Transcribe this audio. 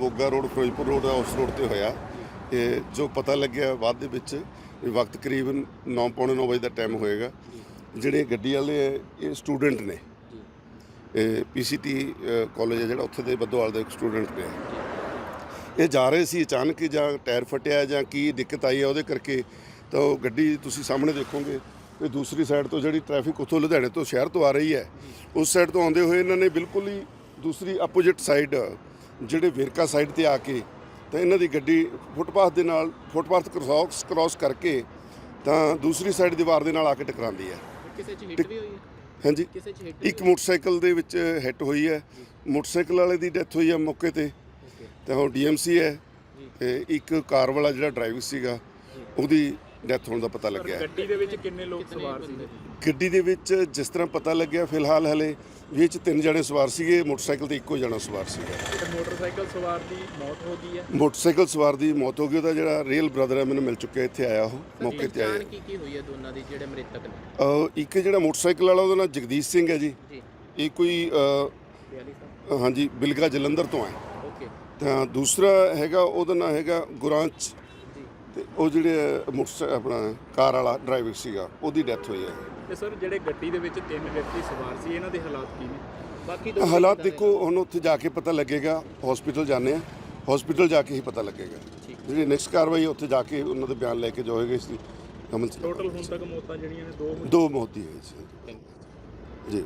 Moga road Ferozepur road ਆ ਉਸ road ਤੇ ਹੋਇਆ। ਇਹ ਜੋ ਪਤਾ ਲੱਗਿਆ ਬਾਅਦ ਦੇ ਵਿੱਚ ਵੀ ਵਕਤ ਕਰੀਬਨ 9:30 ਵਜੇ ਦਾ ਟਾਈਮ ਹੋਏਗਾ। ਜਿਹੜੇ ਗੱਡੀ ਵਾਲੇ ਆ, ਇਹ ਸਟੂਡੈਂਟ ਨੇ। ਇਹ ਪੀਸੀਟੀ ਕਾਲਜ ਹੈ ਜਿਹੜਾ ਉੱਥੇ ਦੇ ਬੱਦੋਵਾਲ ਦੇ ਸਟੂਡੈਂਟ ਨੇ। ਇਹ ਜਾ ਰਹੇ ਸੀ ਅਚਾਨਕ ਹੀ ਜਾਂ ਟਾਇਰ ਫਟਿਆ ਜਾਂ ਕੀ ਦਿੱਕਤ ਆਈ ਹੈ ਉਹਦੇ ਕਰਕੇ ਤਾਂ ਉਹ ਗੱਡੀ ਤੁਸੀਂ ਸਾਹਮਣੇ ਦੇਖੋਗੇ ਇਹ ਦੂਸਰੀ ਸਾਈਡ ਤੋਂ ਜਿਹੜੀ ਟ੍ਰੈਫਿਕ ਉੱਥੋਂ ਲੁਧਿਆਣੇ ਤੋਂ ਸ਼ਹਿਰ ਤੋਂ ਆ ਰਹੀ ਹੈ ਉਸ ਸਾਈਡ ਤੋਂ ਆਉਂਦੇ ਹੋਏ ਇਹਨਾਂ ਨੇ ਬਿਲਕੁਲ ਹੀ ਦੂਸਰੀ ਆਪੋਜ਼ਿਟ ਸਾਈਡ ਜਿਹੜੇ ਵੇਰਕਾ ਸਾਈਡ ਤੇ ਆ ਕੇ ਤਾਂ ਇਹਨਾਂ ਦੀ ਗੱਡੀ ਫੁੱਟਪਾਥ ਦੇ ਨਾਲ ਫੁੱਟਪਾਥ ਕ੍ਰਾਸ ਕ੍ਰਾਸ ਕਰਕੇ ਤਾਂ ਦੂਸਰੀ ਸਾਈਡ ਦੀਵਾਰ ਦੇ ਨਾਲ ਆ ਕੇ ਟਕਰਾਉਂਦੀ ਹੈ। ਕਿਸੇ ਚ ਹਿੱਟ ਵੀ ਹੋਈ ਹੈ? ਹਾਂਜੀ। ਕਿਸੇ ਚ ਹਿੱਟ ਇੱਕ ਮੋਟਰਸਾਈਕਲ ਦੇ ਵਿੱਚ ਹਿੱਟ ਹੋਈ ਹੈ। ਮੋਟਰਸਾਈਕਲ ਵਾਲੇ ਦੀ ਡੈਥ ਹੋਈ ਹੈ ਮੌਕੇ ਤੇ। ਤੇ ਉਹ ਡੀਐਮਸੀ ਹੈ ਤੇ ਇੱਕ ਕਾਰ ਵਾਲਾ ਜਿਹੜਾ ਡਰਾਈਵਰ ਸੀਗਾ ਉਹਦੀ ਡੈਥ ਹੋਣ ਦਾ ਪਤਾ ਲੱਗਿਆ ਹੈ। ਗੱਡੀ ਦੇ ਵਿੱਚ ਕਿੰਨੇ ਲੋਕ ਸਵਾਰ ਸੀ ਗੱਡੀ ਦੇ ਵਿੱਚ ਜਿਸ ਤਰ੍ਹਾਂ ਪਤਾ ਲੱਗਿਆ ਫਿਲਹਾਲ ਹਲੇ ਵਿੱਚ ਤਿੰਨ ਜਣੇ ਸਵਾਰ ਸੀਗੇ ਮੋਟਰਸਾਈਕਲ ਤੇ ਇੱਕੋ ਜਣਾ ਸਵਾਰ ਸੀਗਾ। ਮੋਟਰਸਾਈਕਲ ਸਵਾਰ ਦੀ ਮੌਤ ਹੋ ਗਈ ਹੈ? ਮੋਟਰਸਾਈਕਲ ਸਵਾਰ ਦੀ ਮੌਤ ਹੋ ਗਈ ਉਹਦਾ ਜਿਹੜਾ ਰੀਅਲ ਬ੍ਰਦਰ ਹੈ ਮੈਨੂੰ ਮਿਲ ਚੁੱਕਿਆ ਇੱਥੇ ਆਇਆ ਉਹ ਮੌਕੇ ਤੇ ਆਇਆ। ਕੀ ਕੀ ਹੋਈ ਹੈ ਦੋਨਾਂ ਦੀ ਜਿਹੜੇ ਮ੍ਰਿਤਕ ਨੇ? ਅਹ ਇੱਕ ਜਿਹੜਾ ਮੋਟਰਸਾਈਕਲ ਵਾਲਾ ਉਹਦਾ ਨਾਮ ਜਗਦੀਸ਼ ਸਿੰਘ ਹੈ ਜੀ। ਜੀ। ਇਹ ਕੋਈ ਅਹ, 42 ਸਾਹਿਬ ਹਾਂਜੀ ਬਿਲਗਾ ਜਲੰਧਰ ਤੋਂ ਹੈ। ਓਕੇ। ਤਾਂ ਦੂਸਰਾ ਹੈਗਾ ਉਹਦਾ ਨਾਮ ਹੈਗਾ ਗੁਰਾਂਚ ਤੇ ਉਹ ਜਿਹੜੇ ਮੋਟਰਸਾਈਕਲ ਆਪਣਾ ਕਾਰ ਵਾਲਾ ਡਰਾਈਵਰ ਸੀਗਾ ਉਹਦੀ ਡੈਥ ਹੋਈ ਹੈ। ਤੇ ਸਰ ਜਿਹੜੇ ਗੱਡੀ ਦੇ ਵਿੱਚ ਤਿੰਨ ਵਿਅਕਤੀ ਸਵਾਰ ਸੀ ਇਹਨਾਂ ਦੇ ਹਾਲਾਤ ਕੀ ਨੇ? ਬਾਕੀ ਦੋ ਹਾਲਾਤ ਦੇਖੋ ਹੁਣ ਉੱਥੇ ਜਾ ਕੇ ਪਤਾ ਲੱਗੇਗਾ ਹਸਪੀਟਲ ਜਾਂਦੇ ਆ ਹਸਪੀਟਲ ਜਾ ਕੇ ਹੀ ਪਤਾ ਲੱਗੇਗਾ। ਜਿਹੜੀ ਨੈਕਸਟ ਕਾਰਵਾਈ ਹੈ ਉੱਥੇ ਜਾ ਕੇ ਉਹਨਾਂ ਦੇ ਬਿਆਨ ਲੈ ਕੇ ਜੋ ਹੋਏਗਾ ਇਸ ਦੀ ਅਮਲ ਚ ਟੋਟਲ ਹੁਣ ਤੱਕ ਮੌਤਾਂ ਜਿਹੜੀਆਂ ਨੇ ਦੋ ਦੋ ਮੌਤ ਦੀ ਹੋਈ ਸੀ। ਜੀ।